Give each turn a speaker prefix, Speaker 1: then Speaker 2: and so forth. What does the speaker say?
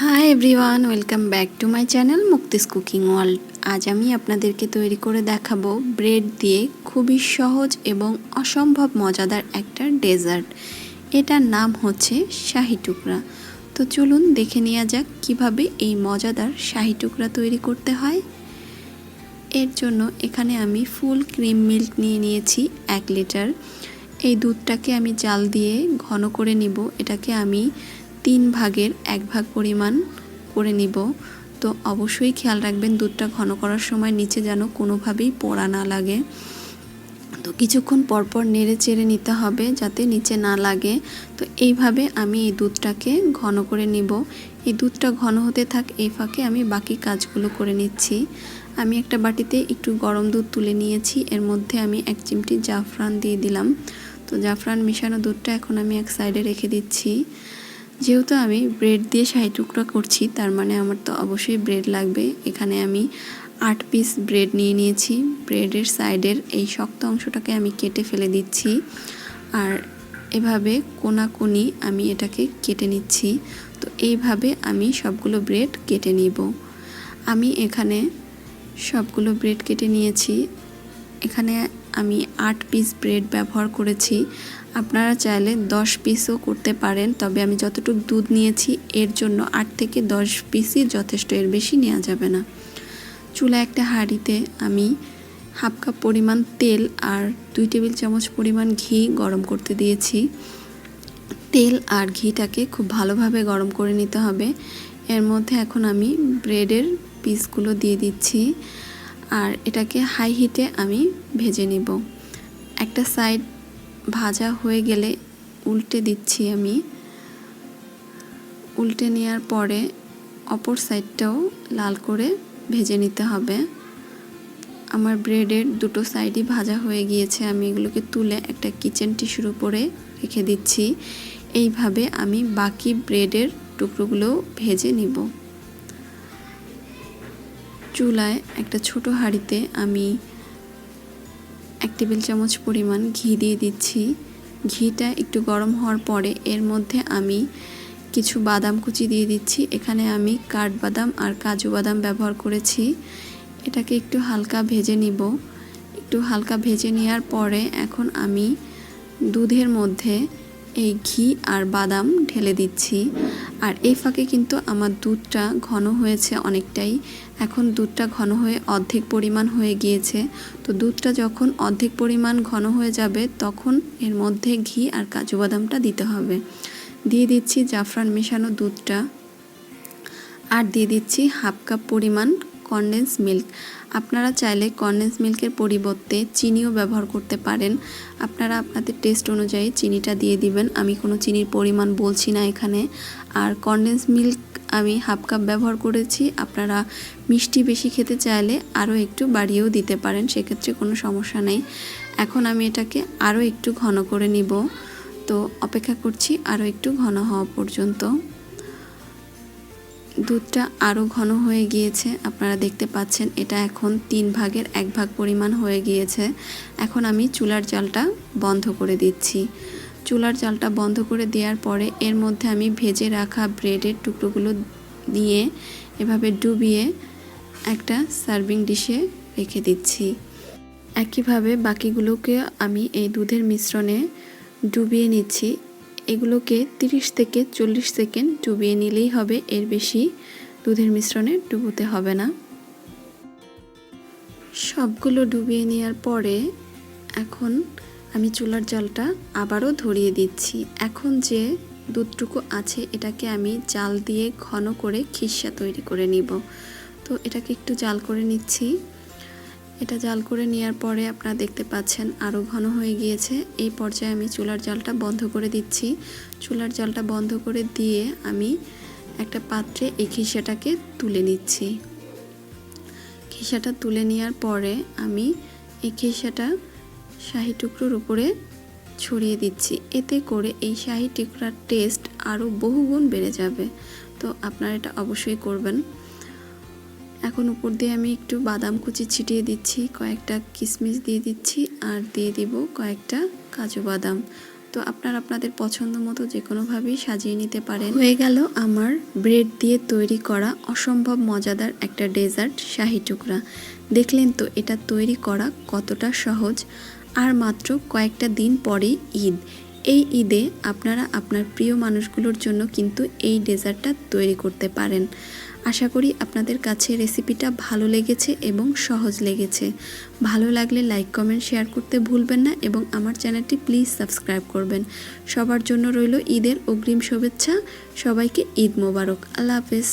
Speaker 1: Hi everyone welcome back to my channel Muktis cooking world আজ আমি আপনাদেরকে তৈরি করে দেখাবো ব্রেড দিয়ে খুবই সহজ এবং অসম্ভব মজাদার একটা ডেজার্ট। এটার নাম হচ্ছে শাহি টুকরা। তো চলুন দেখে নেওয়া যাক কীভাবে এই মজাদার শাহি টুকরা তৈরি করতে হয়। এর জন্য এখানে আমি ফুল ক্রিম মিল্ক নিয়ে নিয়েছি এক লিটার। এই দুধটাকে আমি জাল দিয়ে ঘন করে নিব। এটাকে আমি তিন ভাগের এক ভাগ পরিমাণ করে নিব। তো অবশ্যই খেয়াল রাখবেন, দুধটা ঘন করার সময় নিচে যেন কোনোভাবেই পোড়া না লাগে। তো কিছুক্ষণ পরপর নেড়ে চেড়ে নিতে হবে যাতে নিচে না লাগে। তো এইভাবে আমি এই দুধটাকে ঘন করে নিব। এই দুধটা ঘন হতে থাক, এই ফাঁকে আমি বাকি কাজগুলো করে নিচ্ছি। আমি একটা বাটিতে একটু গরম দুধ তুলে নিয়েছি। এর মধ্যে আমি এক চিমটি জাফরান দিয়ে দিলাম। তো জাফরান মিশানো দুধটা এখন আমি এক সাইডে রেখে দিচ্ছি। যেহেতু আমি ব্রেড দিয়ে শাহি টুকরা করছি, তার মানে আমার তো অবশ্যই ব্রেড লাগবে। এখানে আমি আট পিস ব্রেড নিয়ে নিয়েছি। ব্রেডের সাইডের এই শক্ত অংশটাকে আমি কেটে ফেলে দিচ্ছি। আর এভাবে কোনাকুনি আমি এটাকে কেটে নিচ্ছি। তো এইভাবে আমি সবগুলো ব্রেড কেটে নিব। আমি এখানে সবগুলো ব্রেড কেটে নিয়েছি। এখানে আমি আট পিস ব্রেড ব্যবহার করেছি। আপনারা চাইলে দশ পিসও করতে পারেন, তবে আমি যতটুকু দুধ নিয়েছি, এর জন্য আট থেকে দশ পিসই যথেষ্ট, এর বেশি নেওয়া যাবে না। চুলা একটা হাঁড়িতে আমি হাফ কাপ পরিমাণ তেল আর দুই টেবিল চামচ পরিমাণ ঘি গরম করতে দিয়েছি। তেল আর ঘিটাকে খুব ভালোভাবে গরম করে নিতে হবে। এর মধ্যে এখন আমি ব্রেডের পিসগুলো দিয়ে দিচ্ছি। আর এটাকে হাই হিটে আমি ভেজে নিব। একটা সাইড ভাজা হয়ে গেলে উল্টে দিচ্ছি আমি। উল্টে নেওয়ার পরে অপর সাইডটাও লাল করে ভেজে নিতে হবে। আমার ব্রেডের দুটো সাইডই ভাজা হয়ে গিয়েছে। আমি এগুলোকে তুলে একটা কিচেন টিস্যুর উপরে রেখে দিচ্ছি। এইভাবে আমি বাকি ব্রেডের টুকরোগুলো ভেজে নিব। চুলায় একটা ছোট হাঁড়িতে আমি এক টেবিল চামচ পরিমাণ ঘি দিয়ে দিচ্ছি। ঘিটা একটু গরম হওয়ার পরে এর মধ্যে আমি কিছু বাদাম কুচি দিয়ে দিচ্ছি। এখানে আমি কাঠবাদাম আর কাজু বাদাম ব্যবহার করেছি। এটাকে একটু হালকা ভেজে নিব। একটু হালকা ভেজে নেওয়ার পরে এখন আমি দুধের মধ্যে এই ঘি আর বাদাম ঢেলে দিচ্ছি। আর এই ফাঁকে কিন্তু আমার দুধটা ঘন হয়েছে অনেকটাই। এখন দুধটা ঘন হয়ে অর্ধেক পরিমাণ হয়ে গিয়েছে। তো দুধটা যখন অর্ধেক পরিমাণ ঘন হয়ে যাবে, তখন এর মধ্যে ঘি আর কাজু বাদামটা দিতে হবে। দিয়ে দিচ্ছি জাফরান মেশানো দুধটা। আর দিয়ে দিচ্ছি হাফ কাপ পরিমাণ কনডেন্স মিল্ক আপনারা চাইলে কনডেন্স মিল্কের পরিবর্তে চিনিও ব্যবহার করতে পারেন। আপনারা আপনাদের টেস্ট অনুযায়ী চিনিটা দিয়ে দিবেন। আমি কোনো চিনির পরিমাণ বলছি না এখানে। আর কনডেন্স মিল্ক আমি হাফ কাপ ব্যবহার করেছি। আপনারা মিষ্টি বেশি খেতে চাইলে আরও একটু বাড়িয়েও দিতে পারেন, সেক্ষেত্রে কোনো সমস্যা নেই। এখন আমি এটাকে আরও একটু ঘন করে নিব। তো অপেক্ষা করছি আরও একটু ঘন হওয়া পর্যন্ত। দুধটা আরও ঘন হয়ে গিয়েছে, আপনারা দেখতে পাচ্ছেন এটা এখন তিন ভাগের এক ভাগ পরিমাণ হয়ে গিয়েছে। এখন আমি চুলার জালটা বন্ধ করে দিচ্ছি। চুলার জালটা বন্ধ করে দেওয়ার পরে এর মধ্যে আমি ভেজে রাখা ব্রেডের টুকরোগুলো দিয়ে এভাবে ডুবিয়ে একটা সার্ভিং ডিশে রেখে দিচ্ছি। একইভাবে বাকিগুলোকে আমি এই দুধের মিশ্রণে ডুবিয়ে নিচ্ছি। এগুলোকে 30 থেকে চল্লিশ সেকেন্ড ডুবিয়ে নিলেই হবে, এর বেশি দুধের মিশ্রণে ডুবোতে হবে না। সবগুলো ডুবিয়ে নেওয়ার পরে এখন আমি চুলার জলটা আবারও ধরিয়ে দিচ্ছি। এখন যে দুধটুকু আছে, এটাকে আমি জাল দিয়ে ঘন করে খিসা তৈরি করে নিব। তো এটাকে একটু জাল করে নিচ্ছি। এটা জাল করে নেওয়ার পরে আপনারা দেখতে পাচ্ছেন আরও ঘন হয়ে গিয়েছে। এই পর্যায়ে আমি চুলার জালটা বন্ধ করে দিচ্ছি। চুলার জালটা বন্ধ করে দিয়ে আমি একটা পাত্রে এই খিসাটাকে তুলে নিচ্ছি। খিসাটা তুলে নেওয়ার পরে আমি এই খিসাটা শাহি টুকরোর উপরে ছড়িয়ে দিচ্ছি। এতে করে এই শাহি টুকরার টেস্ট আরও বহুগুণ বেড়ে যাবে। তো আপনারা এটা অবশ্যই করবেন। এখন উপর দিয়ে আমি একটু বাদাম কুচি ছিটিয়ে দিচ্ছি, কয়েকটা কিশমিশ দিয়ে দিচ্ছি আর দিয়ে দিব কয়েকটা কাজু বাদাম। তো আপনারা আপনাদের পছন্দ মতো যে কোনোভাবেই সাজিয়ে নিতে পারেন। হয়ে গেল আমার ব্রেড দিয়ে তৈরি করা অসম্ভব মজাদার একটা ডেজার্ট শাহি টুকরা। দেখলেন তো এটা তৈরি করা কতটা সহজ। আর মাত্র কয়েকটা দিন পরেই ঈদ। এই ঈদে আপনারা আপনার প্রিয় মানুষগুলোর জন্য কিন্তু এই ডেজার্টটা তৈরি করতে পারেন। আশা করি আপনাদের কাছে রেসিপিটা ভালো লেগেছে এবং সহজ লেগেছে। ভালো লাগলে লাইক কমেন্ট শেয়ার করতে ভুলবেন না এবং আমার চ্যানেলটি প্লিজ সাবস্ক্রাইব করবেন। সবার জন্য রইল ঈদের অগ্রিম শুভেচ্ছা। সবাইকে ঈদ মোবারক। আল্লাহ হাফেজ।